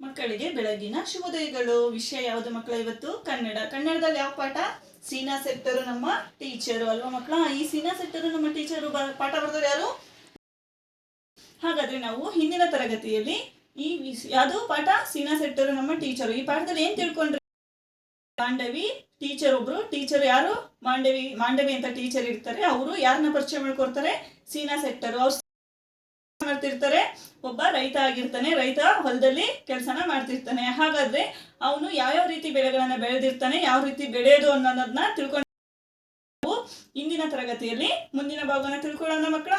ಮಕ್ಕಳಿಗೆ ಬೆಳಗಿನ ಶುಭೋದಯಗಳು. ವಿಷಯ ಯಾವುದು ಮಕ್ಕಳ ಇವತ್ತು? ಕನ್ನಡ. ಕನ್ನಡದಲ್ಲಿ ಯಾವ ಪಾಠ? ಸೀನಾ ಸೆಟ್ಟರು ನಮ್ಮ ಟೀಚರು ಅಲ್ವಾ ಮಕ್ಕಳ? ಈ ಸೀನಾ ಸೆಟ್ಟರು ನಮ್ಮ ಟೀಚರು ಪಾಠ ಬರೆದವರು ಯಾರು? ಹಾಗಾದ್ರೆ ನಾವು ಹಿಂದಿನ ತರಗತಿಯಲ್ಲಿ ಈ ಯಾವುದು ಪಾಠ? ಸೀನಾ ಸೆಟ್ಟರು ನಮ್ಮ ಟೀಚರು. ಈ ಪಾಠದಲ್ಲಿ ಏನ್ ತಿಳ್ಕೊಂಡ್ರಿ? ಮಾಂಡವಿ ಟೀಚರ್ ಒಬ್ರು. ಟೀಚರ್ ಯಾರು? ಮಾಂಡವಿ ಮಾಂಡವಿ ಅಂತ ಟೀಚರ್ ಇರ್ತಾರೆ. ಅವರು ಯಾರನ್ನ ಪರಿಚಯ ಮಾಡ್ಕೊಡ್ತಾರೆ? ಸೀನಾ ಸೆಟ್ಟರು. ಅವ್ರು ಮಾಡ್ತಿರ್ತಾರೆ. ಒಬ್ಬ ರೈತ ಆಗಿರ್ತಾನೆ, ರೈತ ಹೊಲದಲ್ಲಿ ಕೆಲಸನ ಮಾಡ್ತಿರ್ತಾನೆ. ಹಾಗಾದ್ರೆ ಅವನು ಯಾವ್ಯಾವ ರೀತಿ ಬೆಳೆಗಳನ್ನ ಬೆಳೆದಿರ್ತಾನೆ, ಯಾವ ರೀತಿ ಬೆಳೆಯೋದು ಅನ್ನೋದನ್ನ ತಿಳ್ಕೊಂಡು ಇಂದಿನ ತರಗತಿಯಲ್ಲಿ ಮುಂದಿನ ಭಾಗನ ತಿಳ್ಕೊಳ್ಳೋಣ ಮಕ್ಕಳ.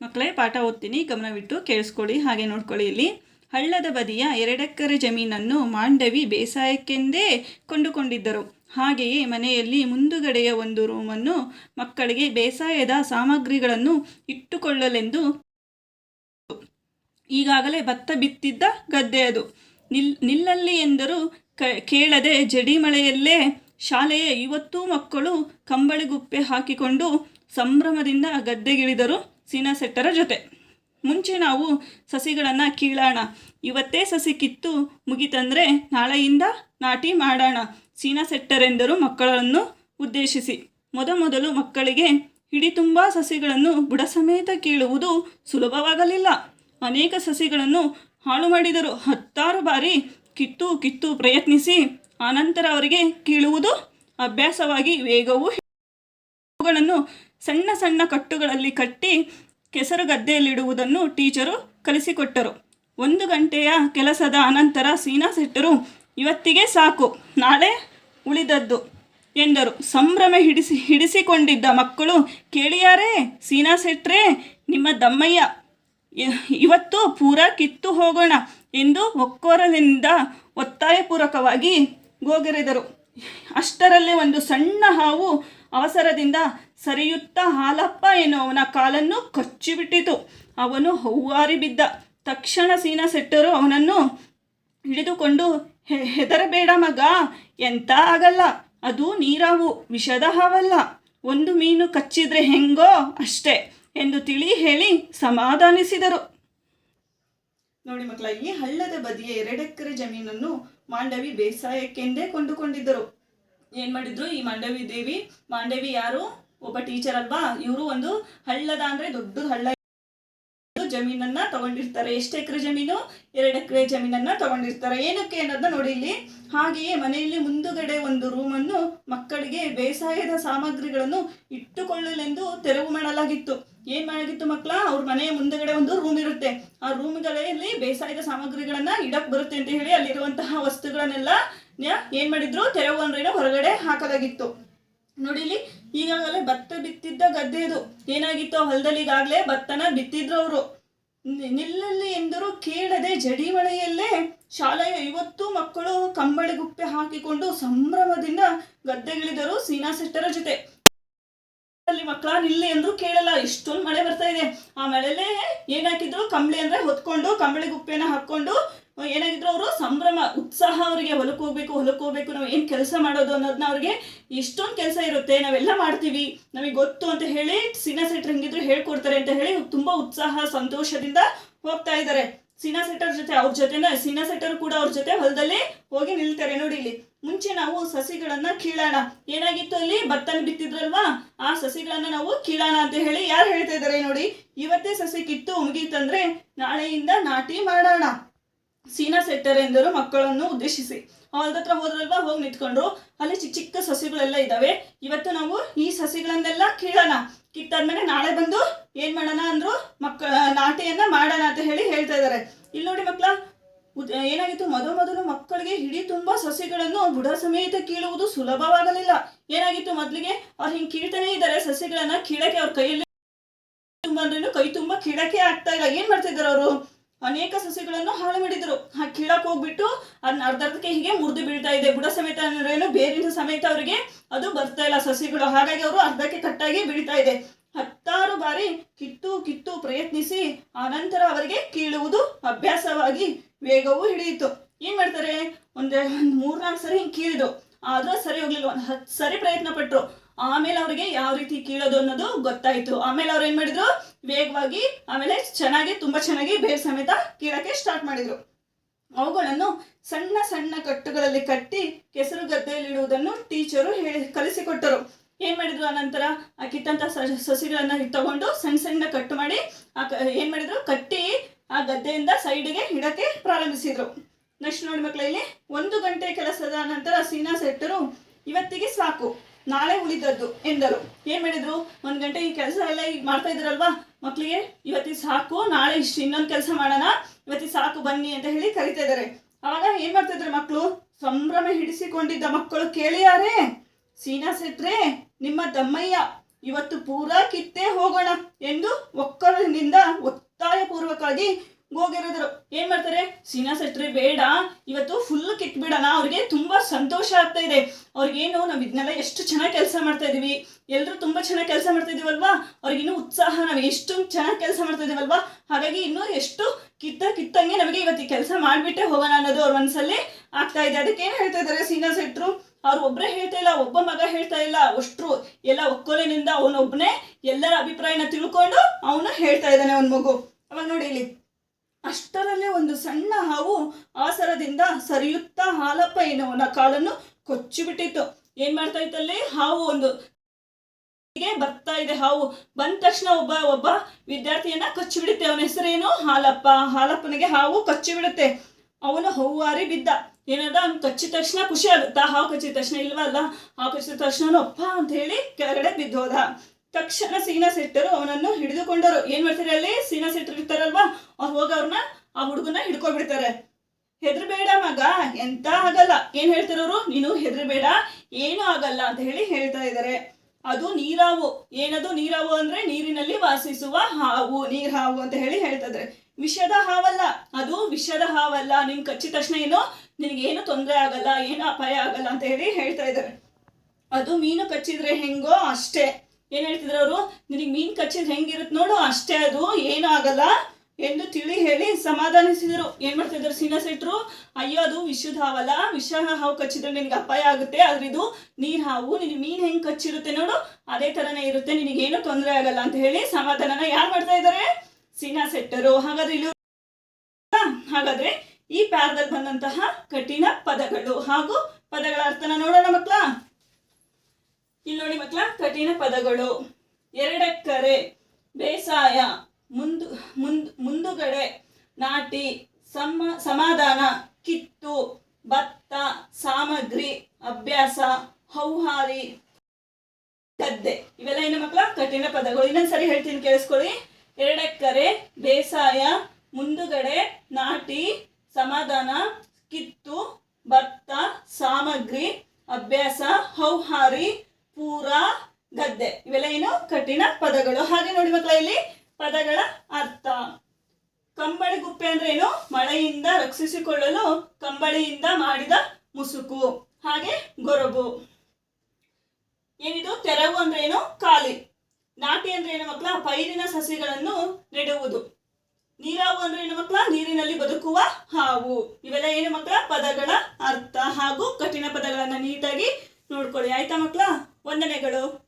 ಮಕ್ಕಳೇ, ಪಾಠ ಓದ್ತೀನಿ, ಗಮನವಿಟ್ಟು ಕೇಳಿಸ್ಕೊಳ್ಳಿ, ಹಾಗೆ ನೋಡ್ಕೊಳ್ಳಿ ಇಲ್ಲಿ. ಹಳ್ಳದ ಬದಿಯ ಎರಡೆಕ್ಕರೆ ಜಮೀನನ್ನು ಮಾಂಡವಿ ಬೇಸಾಯಕ್ಕೆಂದೇ ಕೊಂಡುಕೊಂಡಿದ್ದರು. ಹಾಗೆಯೇ ಮನೆಯಲ್ಲಿ ಮುಂದುಗಡೆಯ ಒಂದು ರೂಮನ್ನು ಮಕ್ಕಳಿಗೆ ಬೇಸಾಯದ ಸಾಮಗ್ರಿಗಳನ್ನು ಇಟ್ಟುಕೊಳ್ಳಲೆಂದು ಈಗಾಗಲೇ ಭತ್ತ ಬಿತ್ತಿದ್ದ ಗದ್ದೆ ಅದು. ನಿಲ್, ನಿಲ್ಲಲ್ಲಿ ಎಂದರೂ ಕ, ಕೇಳದೆ ಜಡಿಮಳೆಯಲ್ಲೇ ಶಾಲೆಯ ಇವತ್ತೂ ಮಕ್ಕಳು ಕಂಬಳಿಗುಪ್ಪೆ ಹಾಕಿಕೊಂಡು ಸಂಭ್ರಮದಿಂದ ಗದ್ದೆಗಿಳಿದರು ಸಿನಸೆಟ್ಟರ ಜೊತೆ. ಮುಂಚೆ ನಾವು ಸಸಿಗಳನ್ನು ಕೀಳೋಣ, ಇವತ್ತೇ ಸಸಿ ಕಿತ್ತು ಮುಗಿತಂದರೆ ನಾಳೆಯಿಂದ ನಾಟಿ ಮಾಡೋಣ. ಸೀನಾ ಸೆಟ್ಟರೆಂದರು ಮಕ್ಕಳನ್ನು ಉದ್ದೇಶಿಸಿ. ಮೊದಮೊದಲು ಮಕ್ಕಳಿಗೆ ಹಿಡಿ ತುಂಬ ಸಸಿಗಳನ್ನು ಬುಡ ಸಮೇತ ಕೀಳುವುದು ಸುಲಭವಾಗಲಿಲ್ಲ. ಅನೇಕ ಸಸಿಗಳನ್ನು ಹಾಳು ಮಾಡಿದರು. ಹತ್ತಾರು ಬಾರಿ ಕಿತ್ತು ಕಿತ್ತು ಪ್ರಯತ್ನಿಸಿ ಆನಂತರ ಅವರಿಗೆ ಕೀಳುವುದು ಅಭ್ಯಾಸವಾಗಿ ವೇಗವು ಅವುಗಳನ್ನು ಸಣ್ಣ ಸಣ್ಣ ಕಟ್ಟುಗಳಲ್ಲಿ ಕಟ್ಟಿ ಕೆಸರು ಗದ್ದೆಯಲ್ಲಿಡುವುದನ್ನು ಟೀಚರು ಕಲಿಸಿಕೊಟ್ಟರು. ಒಂದು ಗಂಟೆಯ ಕೆಲಸದ ಅನಂತರ ಸೀನಾ ಸೆಟ್ಟರು ಇವತ್ತಿಗೆ ಸಾಕು. ನಾಳೆ ಉಳಿದದ್ದು. ಎಂದರು. ಸಂಭ್ರಮ ಹಿಡಿಸಿ, ಹಿಡಿಸಿಕೊಂಡಿದ್ದ ಮಕ್ಕಳು, ಕೇಳಿಯಾರೇ, ಸೀನಾ ಸೆಟ್ರೇ, ನಿಮ್ಮ ದಮ್ಮಯ್ಯ ಇವತ್ತು ಪೂರ ಕಿತ್ತು ಹೋಗೋಣ ಎಂದು ಒಕ್ಕೋರಲಿಂದ ಒತ್ತಾಯಪೂರ್ವಕವಾಗಿ ಗೋಗರೆದರು. ಅಷ್ಟರಲ್ಲೇ ಒಂದು ಸಣ್ಣ ಹಾವು ಅವಸರದಿಂದ ಸರಿಯುತ್ತಾ, ಹಾಲಪ್ಪ ಎನ್ನುವನ ಕಾಲನ್ನು ಕಚ್ಚಿಬಿಟ್ಟಿತು. ಅವನು ಹೌವಾರಿ ಬಿದ್ದ. ತಕ್ಷಣ ಸೀನಾ ಸೆಟ್ಟರು ಅವನನ್ನು ಹಿಡಿದುಕೊಂಡು "ಹೆ- ಹೆದರಬೇಡ ಮಗ. ಎಂತ ಆಗಲ್ಲ. ಅದು ನೀರಾವು ವಿಷದ ಹಾವಲ್ಲ ಒಂದು ಮೀನು ಕಚ್ಚಿದ್ರೆ ಹೆಂಗೋ ಅಷ್ಟೇ ಎಂದು ತಿಳಿ ಹೇಳಿ ಸಮಾಧಾನಿಸಿದರು. ನೋಡಿ ಮಕ್ಕಳ, ಈ ಹಳ್ಳದ ಬದಿಯ ಎರಡೆಕರೆ ಜಮೀನನ್ನು ಮಾಂಡವಿ ಬೇಸಾಯಕ್ಕೆಂದೇ ಕೊಂಡುಕೊಂಡಿದ್ದರು. ಏನ್ ಮಾಡಿದ್ರು? ಈ ಮಾಂಡವಿ ದೇವಿ, ಮಾಂಡವಿ ಯಾರು? ಒಬ್ಬ ಟೀಚರ್ ಅಲ್ವಾ? ಇವರು ಒಂದು ಹಳ್ಳದ ಅಂದ್ರೆ ದೊಡ್ಡ ಹಳ್ಳ ಜಮೀನನ್ನ ತಗೊಂಡಿರ್ತಾರೆ. ಎಷ್ಟು ಎಕರೆ ಜಮೀನು? ಎರಡು ಎಕರೆ ಜಮೀನನ್ನ ತಗೊಂಡಿರ್ತಾರೆ. ಏನಕ್ಕೆ ಅನ್ನೋದನ್ನ ನೋಡಿ ಇಲ್ಲಿ. ಹಾಗೆಯೇ ಮನೆಯಲ್ಲಿ ಮುಂದುಗಡೆ ಒಂದು ರೂಮನ್ನು ಮಕ್ಕಳಿಗೆ ಬೇಸಾಯದ ಸಾಮಗ್ರಿಗಳನ್ನು ಇಟ್ಟುಕೊಳ್ಳಲೆಂದು ತೆರವು ಮಾಡಲಾಗಿತ್ತು. ಏನ್ ಮಾಡಾಗಿತ್ತು ಮಕ್ಕಳ? ಅವ್ರ ಮನೆಯ ಮುಂದುಗಡೆ ಒಂದು ರೂಮ್ ಇರುತ್ತೆ. ಆ ರೂಮ್ಗಳಲ್ಲಿ ಬೇಸಾಯದ ಸಾಮಗ್ರಿಗಳನ್ನ ಇಡಕ್ ಬರುತ್ತೆ ಅಂತ ಹೇಳಿ ಅಲ್ಲಿರುವಂತಹ ವಸ್ತುಗಳನ್ನೆಲ್ಲ ಏನ್ ಮಾಡಿದ್ರು? ತೆರವು ಅಂದ್ರೇನು ಹೊರಗಡೆ ಹಾಕಲಾಗಿತ್ತು. ನೋಡಿ ಇಲ್ಲಿ, ಈಗಾಗಲೇ ಭತ್ತ ಬಿತ್ತಿದ್ದ ಗದ್ದೆ ಇದು ಏನಾಗಿತ್ತು ಹೊಲದಲ್ಲಿ ಈಗಾಗಲೇ ಭತ್ತನ ಬಿತ್ತಿದ್ರು ಅವರು. ನಿಲ್ಲಲ್ಲಿ ಎಂದರು ಕೇಳದೆ ಜಡಿಮಳೆಯಲ್ಲೇ ಶಾಲೆಯ ಐವತ್ತು ಮಕ್ಕಳು ಕಂಬಳಿಗುಪ್ಪೆ ಹಾಕಿಕೊಂಡು ಸಂಭ್ರಮದಿಂದ ಗದ್ದೆಗಿಳಿದರು ಸೀನಾ ಸೆಟ್ಟರ ಜೊತೆ. ಅಲ್ಲಿ ಮಕ್ಕಳ ನಿಲ್ಲಿ ಅಂದ್ರು ಕೇಳಲ್ಲ, ಇಷ್ಟೊಂದು ಮಳೆ ಬರ್ತಾ ಇದೆ. ಆ ಮಳೆಲ್ಲೇ ಏನಾಕಿದ್ರು ಕಂಬಳಿ ಅಂದ್ರೆ ಹೊತ್ಕೊಂಡು, ಕಂಬಳಿ ಗುಪ್ಪೆನ ಹಾಕೊಂಡು ಏನಾಗಿದ್ರು ಅವರು ಸಂಭ್ರಮ, ಉತ್ಸಾಹ ಅವರಿಗೆ ಹೊಲಕ್ಕೆ ಹೋಗ್ಬೇಕು ಹೊಲಕ್ಕೆ ಹೋಗ್ಬೇಕು, ನಾವು ಏನು ಕೆಲಸ ಮಾಡೋದು ಅನ್ನೋದನ್ನ ಅವ್ರಿಗೆ ಇಷ್ಟೊಂದು ಕೆಲಸ ಇರುತ್ತೆ, ನಾವೆಲ್ಲ ಮಾಡ್ತೀವಿ. ನಮಗೆ ಗೊತ್ತು ಅಂತ ಹೇಳಿ ಸೀನಾ ಸೆಟ್ರ್ ಹೆಂಗಿದ್ರು ಹೇಳ್ಕೊಡ್ತಾರೆ ಅಂತ ಹೇಳಿ ತುಂಬಾ ಉತ್ಸಾಹ, ಸಂತೋಷದಿಂದ ಹೋಗ್ತಾ ಇದ್ದಾರೆ ಸಿನಾ ಸೆಟ್ಟರ್ ಜೊತೆ, ಅವ್ರ ಜೊತೆನ, ಸಿನಾ ಸೆಟ್ಟರ್ ಕೂಡ ಅವ್ರ ಜೊತೆ ಹೊಲದಲ್ಲಿ ಹೋಗಿ ನಿಲ್ತಾರೆ ನೋಡಿ ಇಲ್ಲಿ. ಮುಂಚೆ ನಾವು ಸಸಿಗಳನ್ನ ಕೀಳೋಣ. ಏನಾಗಿತ್ತು ಅಲ್ಲಿ? ಭತ್ತನ ಬಿತ್ತಿದ್ರಲ್ವಾ? ಆ ಸಸಿಗಳನ್ನ ನಾವು ಕೀಳೋಣ ಅಂತ ಹೇಳಿ ಯಾರು ಹೇಳ್ತಾ ಇದ್ದಾರೆ ನೋಡಿ, ಇವತ್ತೇ ಸಸಿ ಕಿತ್ತು ಮುಗೀತಂದ್ರೆ ನಾಳೆಯಿಂದ ನಾಟಿ ಮಾಡೋಣ. ಸೀನಾ ಸೆಟ್ಟರ್ ಎಂದರು ಮಕ್ಕಳನ್ನು ಉದ್ದೇಶಿಸಿ. ಹತ್ರ ಹೋದ್ರಲ್ವಾ? ಹೋಗಿ ನಿಂತ್ಕೊಂಡ್ರು. ಅಲ್ಲಿ ಚಿಕ್ಕ ಚಿಕ್ಕ ಸಸಿಗಳೆಲ್ಲ ಇದಾವೆ. ಇವತ್ತು ನಾವು ಈ ಸಸಿಗಳನ್ನೆಲ್ಲ ಕೀಳೋಣ. ಕಿತ್ತಾದ್ಮೇಲೆ ನಾಳೆ ಬಂದು ಏನ್ ಮಾಡೋಣ ಅಂದ್ರು? ಮಕ್ಕಳ ನಾಟಿಯನ್ನ ಮಾಡೋಣ ಅಂತ ಹೇಳಿ ಹೇಳ್ತಾ ಇದ್ದಾರೆ ಇಲ್ಲಿ ನೋಡಿ ಮಕ್ಕಳ ಏನಾಗಿತ್ತು? ಮೊದಲು ಮೊದಲು ಮಕ್ಕಳಿಗೆ ಹಿಡಿ ತುಂಬಾ ಸಸಿಗಳನ್ನು ಬುಡ ಸಮೇತ ಕೀಳುವುದು ಸುಲಭವಾಗಲಿಲ್ಲ. ಏನಾಗಿತ್ತು ಮೊದಲಿಗೆ? ಅವ್ರು ಹಿಂಗ್ ಕೀಳ್ತಾನೆ ಇದ್ದಾರೆ ಸಸಿಗಳನ್ನ. ಕೀಳಕ್ಕೆ ಅವ್ರ ಕೈಯಲ್ಲಿ ತುಂಬಾ ಕೈ ತುಂಬಾ ಕೀಳಕ್ಕೆ ಆಗ್ತಾ ಇಲ್ಲ. ಏನ್ ಮಾಡ್ತಾ ಇದ್ದಾರೆ ಅವರು? ಅನೇಕ ಸಸಿಗಳನ್ನು ಹಾಳು ಮಾಡಿದ್ರು. ಆ ಕೀಳಕ್ ಹೋಗ್ಬಿಟ್ಟು ಅದನ್ನ ಅರ್ಧಕ್ಕೆ ಹೀಗೆ ಮುರಿದು ಬೀಳ್ತಾ ಇದೆ. ಬುಡ ಸಮೇತ ಅಂದ್ರೇನು ಬೇರಿನ ಸಮೇತ ಅವರಿಗೆ ಅದು ಬರ್ತಾ ಇಲ್ಲ ಸಸಿಗಳು. ಹಾಗಾಗಿ ಅವರು ಅರ್ಧಕ್ಕೆ ಕಟ್ಟಾಗಿ ಬೀಳ್ತಾ ಇದೆ. ಹತ್ತಾರು ಬಾರಿ ಕಿತ್ತು ಕಿತ್ತು ಪ್ರಯತ್ನಿಸಿ ಆನಂತರ ಅವರಿಗೆ ಕೀಳುವುದು ಅಭ್ಯಾಸವಾಗಿ ವೇಗವೂ ಹಿಡಿಯಿತು. ಏನ್ ಮಾಡ್ತಾರೆ? ಒಂದೇ, ಒಂದ್ ಮೂರ್ನಾಲ್ಕು ಸರಿ ಹಿಂಗೆ ಕೀಳಿದ್ರು. ಆದ್ರೂ ಸರಿ ಹೋಗ್ಲಿಲ್ಲ ಒಂದ್ ಹತ್ತು ಸರಿ ಪ್ರಯತ್ನ ಪಟ್ರು. ಆಮೇಲೆ ಅವರಿಗೆ ಯಾವ ರೀತಿ ಕೀಳೋದು ಅನ್ನೋದು ಗೊತ್ತಾಯ್ತು. ಆಮೇಲೆ ಅವ್ರು ಏನ್ ಮಾಡಿದ್ರು? ವೇಗವಾಗಿ ಆಮೇಲೆ ಚೆನ್ನಾಗಿ, ತುಂಬಾ ಚೆನ್ನಾಗಿ ಬೇರ್ ಸಮೇತ ಕೀಳಕ್ಕೆ ಸ್ಟಾರ್ಟ್ ಮಾಡಿದ್ರು. ಅವುಗಳನ್ನು ಸಣ್ಣ ಸಣ್ಣ ಕಟ್ಟುಗಳಲ್ಲಿ ಕಟ್ಟಿ ಕೆಸರು ಗದ್ದೆಯಲ್ಲಿಡುವುದನ್ನು ಟೀಚರು ಹೇಳಿ ಕಲಿಸಿಕೊಟ್ಟರು. ಏನ್ ಮಾಡಿದ್ರು ಆ ನಂತರ ಆ ಕಿತ್ತಂತ ಸಸಿಗಳನ್ನ ತಗೊಂಡು ಸಣ್ಣ ಸಣ್ಣ ಕಟ್ಟು ಮಾಡಿ ಆ ಏನ್ ಮಾಡಿದ್ರು? ಕಟ್ಟಿ ಆ ಗದ್ದೆಯಿಂದ ಸೈಡ್ಗೆ ಇಡಕ್ಕೆ ಪ್ರಾರಂಭಿಸಿದ್ರು. ನೆಕ್ಸ್ಟ್ ನೋಡಿ ಮಕ್ಕಳಲ್ಲಿ ಒಂದು ಗಂಟೆ ಕೆಲಸದ ನಂತರ ಸೀನಾ ಸೆಟ್ಟರು ಇವತ್ತಿಗೆ ಸಾಕು. ನಾಳೆ ಉಳಿದದ್ದು ಎಂದರು. ಏನ್ ಮಾಡಿದ್ರು? ಒಂದ್ ಗಂಟೆ ಈ ಕೆಲಸ ಎಲ್ಲ ಈಗ ಮಾಡ್ತಾ ಇದ್ರಲ್ವಾ? ಮಕ್ಳಿಗೆ ಇವತ್ತಿ ಸಾಕು, ನಾಳೆ ಇಷ್ಟು ಇನ್ನೊಂದು ಕೆಲಸ ಮಾಡೋಣ. ಇವತ್ತಿ ಸಾಕು, ಬನ್ನಿ ಅಂತ ಹೇಳಿ ಕರಿತಾ ಇದ್ದಾರೆ. ಅವಾಗ ಏನ್ ಮಾಡ್ತಾ ಇದ್ರು ಮಕ್ಕಳು ಸಂಭ್ರಮ ಹಿಡಿಸಿಕೊಂಡಿದ್ದ ಮಕ್ಕಳು ಕೇಳಿಯಾರೆ, ಸೀನಾ ಸೆಟ್ರೆ ನಿಮ್ಮ ದಮ್ಮಯ್ಯ ಇವತ್ತು ಪೂರಾ ಕಿತ್ತೇ ಹೋಗೋಣ ಎಂದು ಒಕ್ಕಲಿನಿಂದ ಒತ್ತಾಯಪೂರ್ವಕವಾಗಿ ಹೋಗಿರಿದ್ರು ಏನ್ ಮಾಡ್ತಾರೆ? ಸೀನಾ ಸೆಟ್ರೆ, ಬೇಡ. ಇವತ್ತು ಫುಲ್ ಕಿಟ್ಬಿಡೋಣ ಅವ್ರಿಗೆ ತುಂಬಾ ಸಂತೋಷ ಆಗ್ತಾ ಇದೆ. ಅವ್ರಿಗೇನು, ನಾವ್ ಇದನ್ನೆಲ್ಲ ಎಷ್ಟು ಚೆನ್ನಾಗಿ ಕೆಲಸ ಮಾಡ್ತಾ ಇದೀವಿ. ಎಲ್ಲರೂ ತುಂಬಾ ಚೆನ್ನಾಗಿ ಕೆಲಸ ಮಾಡ್ತಾ ಇದೀವಲ್ವಾ? ಅವ್ರಿಗಿನ್ನೂ ಉತ್ಸಾಹ, ನಾವು ಎಷ್ಟು ಚೆನ್ನಾಗಿ ಕೆಲಸ ಮಾಡ್ತಾ ಇದೀವಲ್ವಾ? ಹಾಗಾಗಿ ಇನ್ನೂ ಎಷ್ಟು ಕಿತ್ತ ಕಿತ್ತಂಗೆ ನಮಗೆ ಇವತ್ತು ಕೆಲಸ ಮಾಡಿಬಿಟ್ಟೆ ಹೋಗೋಣ ಅನ್ನೋದು ಅವ್ರ ಮನಸ್ಸಲ್ಲಿ ಆಗ್ತಾ ಇದೆ. ಅದಕ್ಕೆ ಏನ್ ಹೇಳ್ತಾ ಇದ್ದಾರೆ ಸೀನಾ ಸೆಟ್ರು? ಅವ್ರು ಒಬ್ಬರೇ ಹೇಳ್ತಾ ಇಲ್ಲ, ಒಬ್ಬ ಮಗ ಹೇಳ್ತಾ ಇಲ್ಲ. ಅಷ್ಟ್ರು ಎಲ್ಲ ಒಕ್ಕೊಲಿನಿಂದ ಅವನೊಬ್ಬನೇ ಎಲ್ಲರ ಅಭಿಪ್ರಾಯನ ತಿಳ್ಕೊಂಡು ಅವನು ಹೇಳ್ತಾ ಇದ್ದಾನೆ ಅವನ ಮಗು. ಅವಾಗ ನೋಡಿ ಇಲ್ಲಿ. ಅಷ್ಟರಲ್ಲೇ ಒಂದು ಸಣ್ಣ ಹಾವು ಆಸರದಿಂದ ಸರಿಯುತ್ತಾ ಹಾಲಪ್ಪ ಏನವನ ಕಾಲನ್ನು ಕೊಚ್ಚಿಬಿಟ್ಟಿತ್ತು. ಏನ್ ಮಾಡ್ತಾ ಇತ್ತಲ್ಲಿ ಹಾವು ಒಂದು ಬರ್ತಾ ಇದೆ. ಹಾವು ಬಂದ ತಕ್ಷಣ ಒಬ್ಬ ಒಬ್ಬ ವಿದ್ಯಾರ್ಥಿಯನ್ನ ಕಚ್ಚಿಬಿಡುತ್ತೆ. ಅವನ ಹೆಸರೇನು? ಹಾಲಪ್ಪ. ಹಾಲಪ್ಪನಿಗೆ ಹಾವು ಕಚ್ಚಿಬಿಡುತ್ತೆ. ಅವನು ಹೌವಾರಿ ಬಿದ್ದ. ಏನದ? ಅವ್ನು ಕಚ್ಚಿದ ತಕ್ಷಣ ಖುಷಿ ಆಗುತ್ತಾ? ಹಾವು ಕಚ್ಚಿದ ತಕ್ಷಣ ಇಲ್ವಲ್ಲ? ಹಾವು ಕಚ್ಚಿದ ತಕ್ಷಣ ಅಪ್ಪ ಅಂತ ಹೇಳಿ ಕೆಳಗಡೆ ಬಿದ್ದೋದ. ತಕ್ಷಣ ಸೀನಾ ಸೆಟ್ಟರು ಅವನನ್ನು ಹಿಡಿದುಕೊಂಡರು. ಏನ್ ಮಾಡ್ತಾರೆ ಅಲ್ಲಿ? ಸೀನಾ ಸೆಟ್ಟರು ಇರ್ತಾರಲ್ವಾ? ಅವ್ರು ಹೋಗಿ ಅವ್ರನ್ನ, ಆ ಹುಡುಗನ ಹಿಡ್ಕೊಬಿಡ್ತಾರೆ ಹೆದರ್ಬೇಡ ಮಗ, ಎಂತ ಆಗಲ್ಲ. ಏನ್ ಹೇಳ್ತಾರವ್ರು ನೀನು ಹೆದರ್ಬೇಡ, ಏನು ಆಗಲ್ಲ ಅಂತ ಹೇಳಿ ಹೇಳ್ತಾ ಇದ್ದಾರೆ ಅದು ನೀರಾವು. ಏನದು ನೀರಾವು ಅಂದ್ರೆ ನೀರಿನಲ್ಲಿ ವಾಸಿಸುವ ಹಾವು, ನೀರ್ ಹಾವು ಅಂತ ಹೇಳಿ ಹೇಳ್ತಾ ಇದ್ದಾರೆ ವಿಷದ ಹಾವಲ್ಲ. ಅದು ವಿಷದ ಹಾವಲ್ಲ. ನಿನ್ ಕಚ್ಚಿದ ತಕ್ಷಣ ಏನು? ನಿನಗೇನು ತೊಂದರೆ ಆಗಲ್ಲ, ಏನು ಅಪಾಯ ಆಗಲ್ಲ ಅಂತ ಹೇಳಿ ಹೇಳ್ತಾ ಇದ್ದಾರೆ ಅದು ಮೀನು ಕಚ್ಚಿದ್ರೆ ಹೆಂಗೋ ಅಷ್ಟೇ. ಏನ್ ಹೇಳ್ತಿದ್ರು ಅವರು? ನಿನಗೆ ಮೀನು ಕಚ್ಚಿದ್ರೆ ಹೆಂಗಿರುತ್ತೆ ನೋಡು, ಅಷ್ಟೇ ಅದು ಏನೂ ಆಗಲ್ಲ ಎಂದು ತಿಳಿ ಹೇಳಿ ಸಮಾಧಾನಿಸಿದರು. ಏನ್ ಮಾಡ್ತಿದ್ರು ಸೀನಾ ಸೆಟ್ರು? ಅಯ್ಯೋ, ಅದು ವಿಷದ ಹಾವಲ್ಲ, ವಿಷ ಹಾವು ಕಚ್ಚಿದ್ರೆ ನಿನಗೆ ಅಪಾಯ ಆಗುತ್ತೆ, ಆದ್ರೆ ಇದು ನೀರ್ ಹಾವು ನಿನಗೆ ಮೀನ್ ಹೆಂಗ್ ಕಚ್ಚಿರುತ್ತೆ ನೋಡು, ಅದೇ ತರನೇ ಇರುತ್ತೆ ನಿನಗೇನು ತೊಂದರೆ ಆಗಲ್ಲ ಅಂತ ಹೇಳಿ ಸಮಾಧಾನನ ಯಾರು ಮಾಡ್ತಾ ಇದ್ದಾರೆ ಸೀನಾ ಸೆಟ್ಟರು ಹಾಗಾದ್ರೆ ಇಲ್ಲಿ ಹಾಗಾದ್ರೆ ಈ ಪ್ಯಾರದಲ್ಲಿ ಬಂದಂತಹ ಕಠಿಣ ಪದಗಳು ಹಾಗೂ ಪದಗಳ ಅರ್ಥನ ನೋಡೋಣ ಮಕ್ಕಳ ಇಲ್ಲಿ ನೋಡಿ ಮಕ್ಕಳ, ಕಠಿಣ ಪದಗಳು. ಎರಡಕ್ಕರೆ, ಬೇಸಾಯ, ಮುಂದು, ಮುಂದ್, ಮುಂದುಗಡೆ, ನಾಟಿ, ಸಮ, ಸಮಾಧಾನ, ಕಿತ್ತು, ಭತ್ತ, ಸಾಮಗ್ರಿ, ಅಭ್ಯಾಸ, ಹೌಹಾರಿ, ಗದ್ದೆ. ಇವೆಲ್ಲ ಏನು ಮಕ್ಕಳ, ಕಠಿಣ ಪದಗಳು. ಇನ್ನೊಂದ್ಸರಿ ಹೇಳ್ತೀನಿ ಕೇಳಿಸ್ಕೊಳ್ಳಿ. ಎರಡಕ್ಕರೆ, ಬೇಸಾಯ, ಮುಂದುಗಡೆ, ನಾಟಿ, ಸಮಾಧಾನ, ಕಿತ್ತು, ಭತ್ತ, ಸಾಮಗ್ರಿ, ಅಭ್ಯಾಸ, ಹೌಹಾರಿ ಪೂರ ಗದ್ದೆ. ಇವೆಲ್ಲ ಏನು? ಕಠಿಣ ಪದಗಳು. ಹಾಗೆ ನೋಡಿ ಮಕ್ಕಳ, ಇಲ್ಲಿ ಪದಗಳ ಅರ್ಥ. ಕಂಬಳಿ ಗುಪ್ಪೆ ಅಂದ್ರೆ ಏನು? ಮಳೆಯಿಂದ ರಕ್ಷಿಸಿಕೊಳ್ಳಲು ಕಂಬಳಿಯಿಂದ ಮಾಡಿದ ಮುಸುಕು. ಹಾಗೆ ಗೊರಬು ಏನಿದು? ತೆರವು ಅಂದ್ರೆ ಏನು? ಖಾಲಿ. ನಾಟಿ ಅಂದ್ರೆ ಏನು ಮಕ್ಕಳ? ಪೈರಿನ ಸಸಿಗಳನ್ನು ನೆಡುವುದು. ನೀರಾವು ಅಂದ್ರೆ ಏನು ಮಕ್ಕಳ? ನೀರಿನಲ್ಲಿ ಬದುಕುವ ಹಾವು. ಇವೆಲ್ಲ ಏನು ಮಕ್ಕಳ? ಪದಗಳ ಅರ್ಥ. ಹಾಗೂ ಕಠಿಣ ಪದಗಳನ್ನ ನೀಟಾಗಿ ನೋಡ್ಕೊಳ್ಳಿ. ಆಯ್ತಾ ಮಕ್ಕಳ ವಂದನೆಗಳು.